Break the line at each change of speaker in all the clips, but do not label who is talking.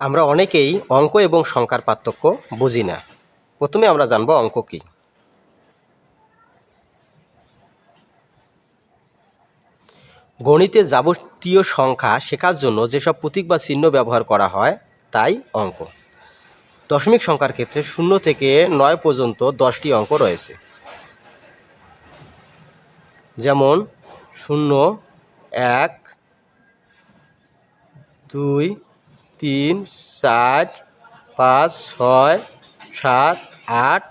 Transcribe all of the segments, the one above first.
আমরা অনেকেই অঙ্ক এবং সংখ্যার পার্থক্য বুঝি না। প্রথমে আমরা জানব অঙ্ক কী। গণিতে যাবতীয় সংখ্যা শেখার জন্য যেসব প্রতীক বা চিহ্ন ব্যবহার করা হয়, তাই অঙ্ক। দশমিক সংখ্যার ক্ষেত্রে শূন্য থেকে নয় পর্যন্ত দশটি অঙ্ক রয়েছে। যেমন, শূন্য, এক, দুই তিন, চার, পাঁচ, ছয়, সাত, আট,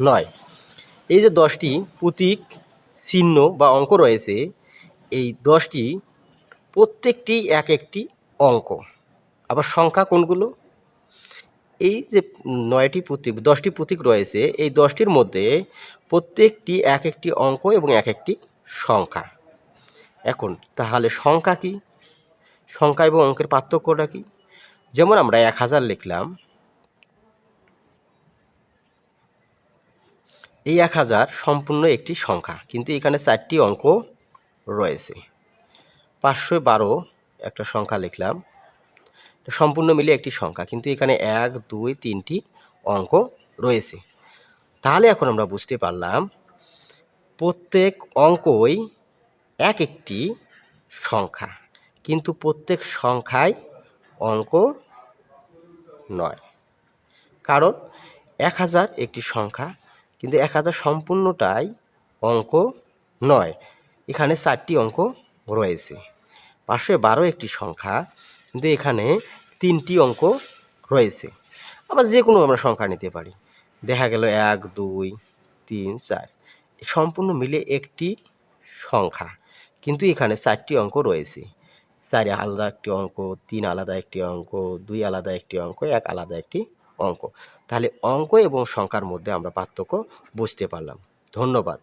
নয়। এই যে দশটি প্রতীক, চিহ্ন বা অঙ্ক রয়েছে, এই দশটি প্রত্যেকটি এক একটি অঙ্ক। আবার সংখ্যা কোনগুলো? এই যে নয়টি প্রতীক, দশটি প্রতীক রয়েছে, এই দশটির মধ্যে প্রত্যেকটি এক একটি অঙ্ক এবং এক একটি সংখ্যা। এখন তাহলে সংখ্যা কি? সংখ্যা এবং অঙ্কের পার্থক্যটা কি? যেমন আমরা এক হাজার লিখলাম। এই এক হাজার সম্পূর্ণ একটি সংখ্যা, কিন্তু এখানে চারটি অঙ্ক রয়েছে। পাঁচশো বারো একটা সংখ্যা লিখলাম। সম্পূর্ণ মিলে একটি সংখ্যা, কিন্তু এখানে এক, দুই, তিনটি অঙ্ক রয়েছে। তাহলে এখন আমরা বুঝতে পারলাম, প্রত্যেক অঙ্কই এক একটি সংখ্যা। কিন্তু প্রত্যেক সংখ্যায় অঙ্ক নয়। কারণ এক হাজার একটি সংখ্যা, কিন্তু এক হাজার সম্পূর্ণটাই অঙ্ক নয়। এখানে চারটি অঙ্ক রয়েছে। পাঁচশো বারো একটি সংখ্যা, কিন্তু এখানে তিনটি অঙ্ক রয়েছে। আবার যে কোনো আমরা সংখ্যা নিতে পারি। দেখা গেল এক, দুই, তিন, চার। সম্পূর্ণ মিলে একটি সংখ্যা, কিন্তু এখানে চারটি অঙ্ক রয়েছে। চার আলাদা একটি অঙ্ক, তিন আলাদা একটি অঙ্ক, দুই আলাদা একটি অঙ্ক, এক আলাদা একটি অঙ্ক। তাহলে অঙ্ক এবং সংখ্যার মধ্যে আমরা পার্থক্য বুঝতে পারলাম। ধন্যবাদ।